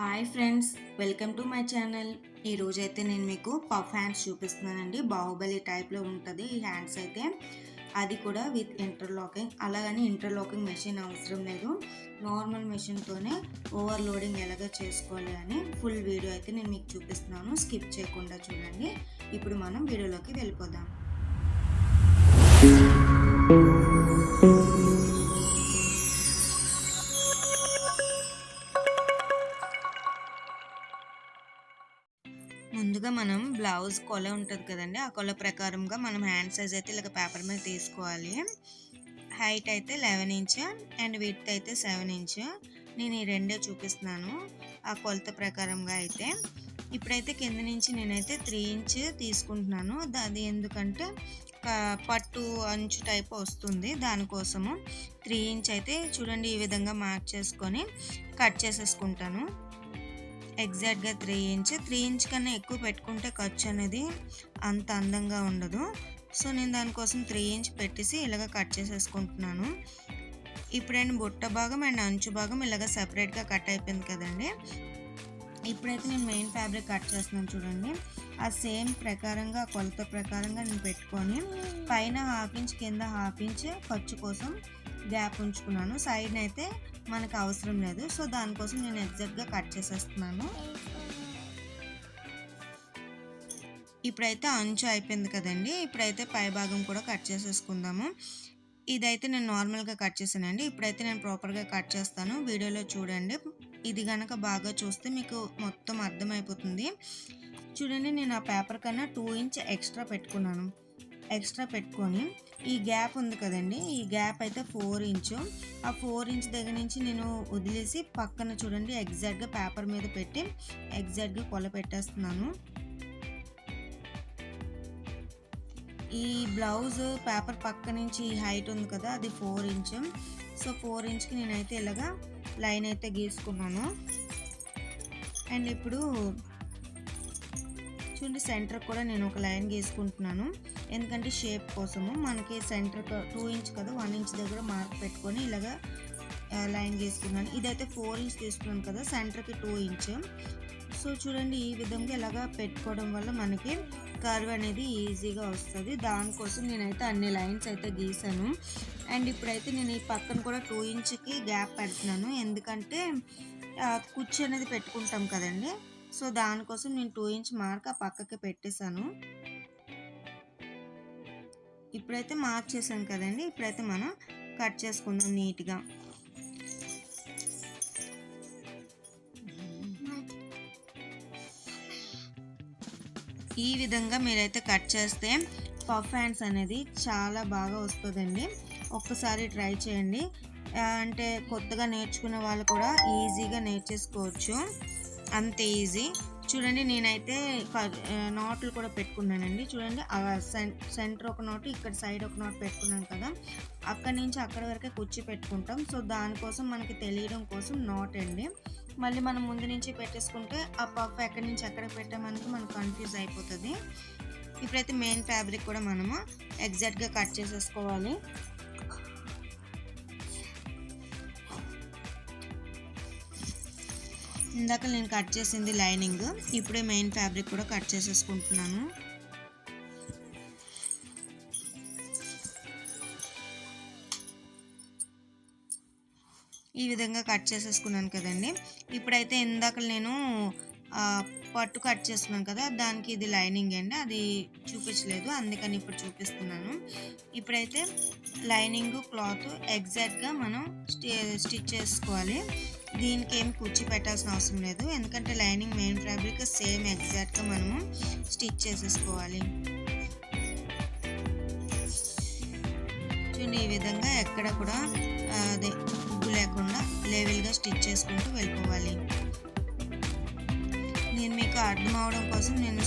Hi friends welcome to my channel ఈరోజు అయితే నేను మీకు పఫ్ హ్యాండ్స్ చూపిస్తున్నానండి. బాహుబలి టైప్లో ఉంటుంది ఈ హ్యాండ్స్ అయితే. అది కూడా విత్ ఇంటర్లాకింగ్ అలాగని ఇంటర్లాకింగ్ మెషిన్ అవసరం లేదు. నార్మల్ మెషిన్తోనే ఓవర్లోడింగ్ ఎలాగ చేసుకోవాలి అని ఫుల్ వీడియో అయితే నేను మీకు చూపిస్తున్నాను. స్కిప్ చేయకుండా చూడండి. ఇప్పుడు మనం వీడియోలోకి వెళ్ళిపోదాం. ముందుగా మనం బ్లౌజ్ కొల ఉంటుంది కదండి ఆ కొల ప్రకారంగా మనం హ్యాండ్ సైజ్ అయితే ఇలాగ పేపర్ మీద తీసుకోవాలి. హైట్ అయితే లెవెన్ ఇంచ్ అండ్ విత్ అయితే సెవెన్ ఇంచ్. నేను ఈ రెండే చూపిస్తున్నాను ఆ కొలత ప్రకారంగా అయితే. ఇప్పుడైతే కింద నుంచి నేనైతే త్రీ ఇంచ్ తీసుకుంటున్నాను. అది ఎందుకంటే పట్టు అంచు టైప్ వస్తుంది దానికోసము త్రీ ఇంచ్ అయితే చూడండి ఈ విధంగా మార్క్ చేసుకొని కట్ చేసేసుకుంటాను. ఎగ్జాక్ట్గా త్రీ ఇంచ్. త్రీ ఇంచ్ కన్నా ఎక్కువ పెట్టుకుంటే ఖర్చు అనేది అంత అందంగా ఉండదు. సో నేను దానికోసం త్రీ ఇంచ్ పెట్టేసి ఇలాగ కట్ చేసేసుకుంటున్నాను. ఇప్పుడైనా బుట్ట భాగం అండ్ అంచు భాగం ఇలాగ సపరేట్గా కట్ అయిపోయింది కదండి. ఇప్పుడైతే నేను మెయిన్ ఫ్యాబ్రిక్ కట్ చేస్తున్నాను చూడండి. ఆ సేమ్ ప్రకారంగా కొలత ప్రకారంగా నేను పెట్టుకొని పైన హాఫ్ ఇంచ్ కింద హాఫ్ ఇంచ్ ఖర్చు కోసం గ్యాప్ ఉంచుకున్నాను. సైడ్ అయితే మనకు అవసరం లేదు. సో దానికోసం నేను ఎగ్జాక్ట్గా కట్ చేసేస్తున్నాను. ఇప్పుడైతే అంచు అయిపోయింది కదండి. ఇప్పుడైతే పై భాగం కూడా కట్ చేసేసుకుందాము. ఇదైతే నేను నార్మల్గా కట్ చేశానండి. ఇప్పుడైతే నేను ప్రాపర్గా కట్ చేస్తాను. వీడియోలో చూడండి. ఇది కనుక బాగా చూస్తే మీకు మొత్తం అర్థమైపోతుంది. చూడండి నేను ఆ పేపర్ కన్నా టూ ఇంచ్ ఎక్స్ట్రా పెట్టుకున్నాను. ఎక్స్ట్రా పెట్టుకొని ఈ గ్యాప్ ఉంది కదండి. ఈ గ్యాప్ అయితే ఫోర్ ఇంచు ఆ ఫోర్ ఇంచ్ దగ్గర నుంచి నేను వదిలేసి పక్కన చూడండి ఎగ్జాక్ట్గా పేపర్ మీద పెట్టి ఎగ్జాక్ట్గా కొల పెట్టేస్తున్నాను. ఈ బ్లౌజ్ పేపర్ పక్క నుంచి హైట్ ఉంది కదా అది ఫోర్ ఇంచ్ సో ఫోర్ ఇంచ్కి నేనైతే ఇలాగా లైన్ అయితే గీసుకున్నాను. అండ్ ఇప్పుడు చూడండి సెంటర్ కూడా నేను ఒక లైన్ గీసుకుంటున్నాను. ఎందుకంటే షేప్ కోసము మనకి సెంటర్ టూ ఇంచ్ కదా వన్ ఇంచ్ దగ్గర మార్క్ పెట్టుకొని ఇలాగా లైన్ గీసుకున్నాను. ఇదైతే ఫోర్ ఇంచ్ తీసుకున్నాను కదా సెంటర్కి టూ ఇంచ్ సో చూడండి ఈ విధంగా ఇలాగా పెట్టుకోవడం వల్ల మనకి కర్వ్ అనేది ఈజీగా వస్తుంది. దానికోసం నేనైతే అన్ని లైన్స్ అయితే గీసాను. అండ్ ఇప్పుడైతే నేను ఈ పక్కన కూడా టూ ఇంచ్కి గ్యాప్ పెడుతున్నాను. ఎందుకంటే కుర్చీ అనేది పెట్టుకుంటాం కదండి. సో దానికోసం నేను టూ ఇంచ్ మార్క్ ఆ పక్కకి పెట్టేశాను. ఇప్పుడైతే మార్క్ చేసాం కదండి. ఇప్పుడైతే మనం కట్ చేసుకుందాం నీట్గా. ఈ విధంగా మీరైతే కట్ చేస్తే పఫ్ హ్యాండ్స్ అనేది చాలా బాగా వస్తుందండి. ఒక్కసారి ట్రై చేయండి. అంటే కొత్తగా నేర్చుకునే వాళ్ళు కూడా ఈజీగా నేర్చేసుకోవచ్చు. అంత ఈజీ. చూడండి నేనైతే నాట్లు కూడా పెట్టుకున్నానండి. చూడండి సెంటర్ ఒక నోటు ఇక్కడ సైడ్ ఒక నోట్ పెట్టుకున్నాను కదా. అక్కడి నుంచి అక్కడ వరకే కుర్చీ పెట్టుకుంటాం. సో దానికోసం మనకి తెలియడం కోసం నాట్ అండి. మళ్ళీ మనం ముందు నుంచి పెట్టేసుకుంటే ఆ పఫ్ ఎక్కడి నుంచి ఎక్కడ పెట్టామనికి మనకు కన్ఫ్యూజ్ అయిపోతుంది. ఇప్పుడైతే మెయిన్ ఫ్యాబ్రిక్ కూడా మనము ఎగ్జాక్ట్గా కట్ చేసేసుకోవాలి. ఇందాక నేను కట్ చేసింది లైనింగ్ ఇప్పుడే మెయిన్ ఫ్యాబ్రిక్ కూడా కట్ చేసేసుకుంటున్నాను. ఈ విధంగా కట్ చేసేసుకున్నాను కదండి. ఇప్పుడైతే ఇందాక నేను పట్టు కట్ చేస్తున్నాను కదా దానికి ఇది లైనింగ్ అండి అది చూపించలేదు అందుకని ఇప్పుడు చూపిస్తున్నాను. ఇప్పుడైతే లైనింగ్ క్లాత్ ఎగ్జాక్ట్గా మనం స్టిచ్ చేసుకోవాలి. దీనికి ఏం కుర్చీ పెట్టాల్సిన అవసరం లేదు. ఎందుకంటే లైనింగ్ మెయిన్ ఫ్యాబ్రిక్ సేమ్ ఎగ్జాక్ట్గా మనము స్టిచ్ చేసేసుకోవాలి. చూడండి ఈ విధంగా ఎక్కడ కూడా అదే ఉగ్గు లేకుండా లెవెల్గా స్టిచ్ చేసుకుంటూ వెళ్ళిపోవాలి. నేను మీకు అర్థం అవడం కోసం నేను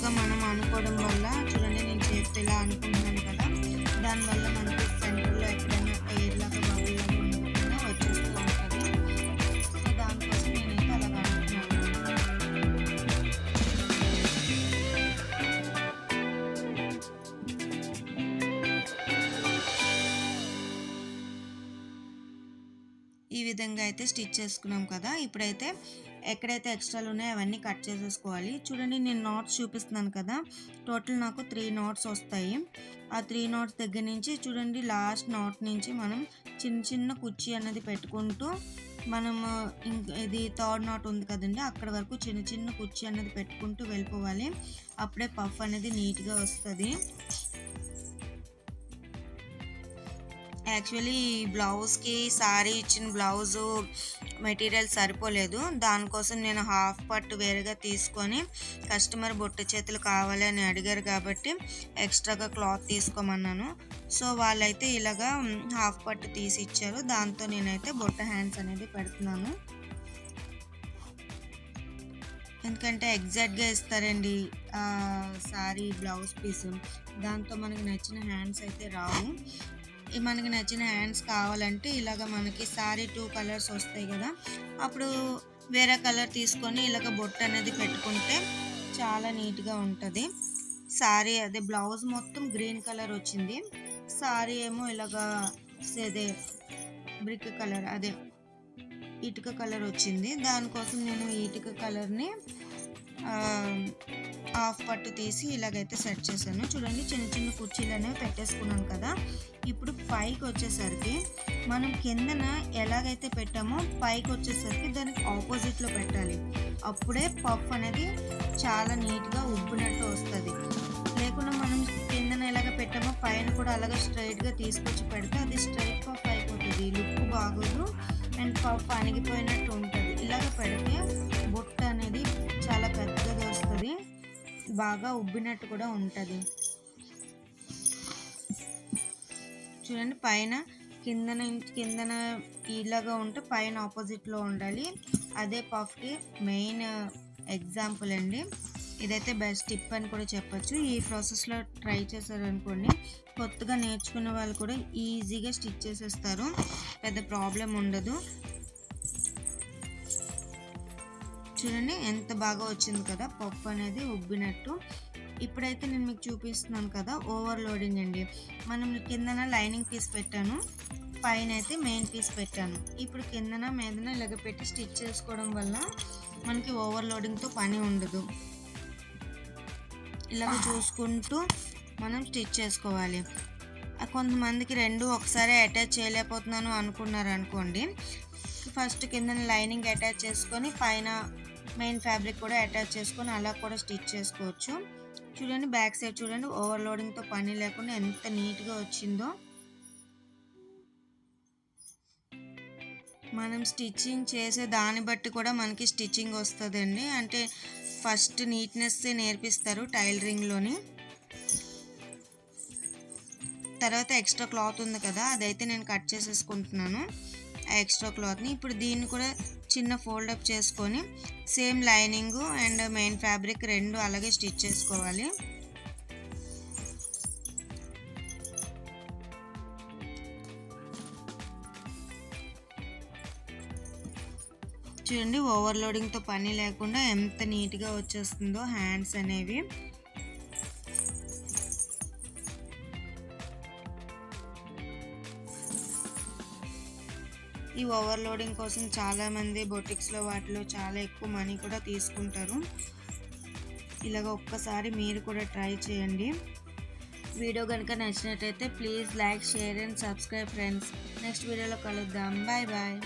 ఇలాగా మనం అనుకోవడం వల్ల విధంగా అయితే స్టిచ్ చేసుకున్నాం కదా ఇప్పుడైతే ఎక్కడైతే ఎక్స్ట్రాలు ఉన్నాయో అవన్నీ కట్ చేసేసుకోవాలి. చూడండి నేను నాట్స్ చూపిస్తున్నాను కదా టోటల్ నాకు త్రీ నాట్స్ వస్తాయి. ఆ త్రీ నాట్స్ దగ్గర నుంచి చూడండి లాస్ట్ నాట్ నుంచి మనం చిన్న చిన్న కుర్చీ అనేది పెట్టుకుంటూ మనము ఇది థర్డ్ నాట్ ఉంది కదండి అక్కడ వరకు చిన్న చిన్న కుర్చీ అనేది పెట్టుకుంటూ వెళ్ళిపోవాలి. అప్పుడే పఫ్ అనేది నీట్గా వస్తుంది. యాక్చువల్లీ ఈ బ్లౌజ్కి సారీ ఇచ్చిన బ్లౌజు మెటీరియల్ సరిపోలేదు. దానికోసం నేను హాఫ్ పట్టు వేరుగా తీసుకొని కస్టమర్ బొట్టు చేతులు కావాలి అని అడిగారు కాబట్టి ఎక్స్ట్రాగా క్లాత్ తీసుకోమన్నాను. సో వాళ్ళైతే ఇలాగా హాఫ్ పట్టు తీసి ఇచ్చారు. దాంతో నేనైతే బొట్ట హ్యాండ్స్ అనేది పెడుతున్నాను. ఎందుకంటే ఎగ్జాక్ట్గా ఇస్తారండి సారీ బ్లౌజ్ పీస్. దాంతో మనకు నచ్చిన హ్యాండ్స్ అయితే రావు. మనకి నచ్చిన హ్యాండ్స్ కావాలంటే ఇలాగ మనకి సారీ టూ కలర్స్ వస్తాయి కదా అప్పుడు వేరే కలర్ తీసుకొని ఇలాగ బొట్టు అనేది పెట్టుకుంటే చాలా నీట్గా ఉంటుంది. సారీ అదే బ్లౌజ్ మొత్తం గ్రీన్ కలర్ వచ్చింది. సారీ ఏమో ఇలాగా అదే బ్రిక్ కలర్ అదే ఇటుక కలర్ వచ్చింది. దానికోసం నేను ఇటుక కలర్ని హాఫ్ పట్టు తీసి ఇలాగైతే సెట్ చేశాను. చూడండి చిన్న చిన్న కుర్చీలు అనేవి పెట్టేసుకున్నాను కదా. ఇప్పుడు పైకి వచ్చేసరికి మనం కిందన ఎలాగైతే పెట్టామో పైకి వచ్చేసరికి దానికి ఆపోజిట్లో పెట్టాలి. అప్పుడే పఫ్ అనేది చాలా నీట్గా ఉబ్బినట్టు వస్తుంది. లేకుండా మనం కిందన ఎలాగ పెట్టామో పైన కూడా అలాగే స్ట్రైట్గా తీసుకొచ్చి పెడితే అది స్ట్రైట్ పఫ్ అయిపోతుంది. లుక్ బాగోదు. అండ్ పఫ్ అణిగిపోయినట్టు ఉంటుంది. ఇలాగ పెడితే బొట్ట అనేది చాలా పెద్దగా వస్తుంది. బాగా ఉబ్బినట్టు కూడా ఉంటుంది. చూడండి పైన కిందన కిందన ఇలాగా ఉంటే పైన ఆపోజిట్లో ఉండాలి. అదే పఫ్కి మెయిన్ ఎగ్జాంపుల్ అండి. ఇదైతే బెస్ట్ టిప్ అని కూడా చెప్పచ్చు. ఈ ప్రాసెస్లో ట్రై చేశారనుకోండి కొత్తగా నేర్చుకున్న వాళ్ళు కూడా ఈజీగా స్టిచ్ చేసేస్తారు. పెద్ద ప్రాబ్లం ఉండదు. చూడండి ఎంత బాగా వచ్చింది కదా. పప్పు అనేది ఉబ్బినట్టు. ఇప్పుడైతే నేను మీకు చూపిస్తున్నాను కదా ఓవర్లోడింగ్ అండి. మనం కిందన లైనింగ్ పీస్ పెట్టాను. పైన అయితే మెయిన్ పీస్ పెట్టాను. ఇప్పుడు కిందన మీదన ఇలాగ పెట్టి స్టిచ్ చేసుకోవడం వల్ల మనకి ఓవర్లోడింగ్తో పని ఉండదు. ఇలాగ చూసుకుంటూ మనం స్టిచ్ చేసుకోవాలి. కొంతమందికి రెండు ఒకసారి అటాచ్ చేయలేకపోతున్నాను అనుకున్నారు అనుకోండి ఫస్ట్ కింద లైనింగ్ అటాచ్ చేసుకొని పైన మెయిన్ ఫ్యాబ్రిక్ కూడా అటాచ్ చేసుకొని అలా కూడా స్టిచ్ చేసుకోవచ్చు. చూడండి బ్యాక్ సైడ్ చూడండి ఓవర్లోడింగ్తో పని లేకుండా ఎంత నీట్గా వచ్చిందో. మనం స్టిచ్చింగ్ చేసే దాన్ని బట్టి కూడా మనకి స్టిచ్చింగ్ వస్తుందండి. అంటే ఫస్ట్ నీట్నెస్ నేర్పిస్తారు టైలరింగ్లోని తర్వాత ఎక్స్ట్రా క్లాత్ ఉంది కదా అదైతే నేను కట్ చేసేసుకుంటున్నాను. ఆ ఎక్స్ట్రా క్లాత్ని ఇప్పుడు దీన్ని కూడా చిన్న ఫోల్డప్ చేసుకొని same lining and main fabric రెండు అలాగే స్టిచ్ చేసుకోవాలి. చూడండి ఓవర్లోడింగ్తో పని లేకుండా ఎంత నీట్గా వచ్చేస్తుందో హ్యాండ్స్ అనేవి. ఈ ఓవర్లోడింగ్ కోసం చాలామంది బొటిక్స్లో వాటిలో చాలా ఎక్కువ మనీ కూడా తీసుకుంటారు. ఇలాగ ఒక్కసారి మీరు కూడా ట్రై చేయండి. వీడియో కనుక నచ్చినట్టయితే please like share and subscribe friends. Next వీడియోలో కలుద్దాం. Bye bye.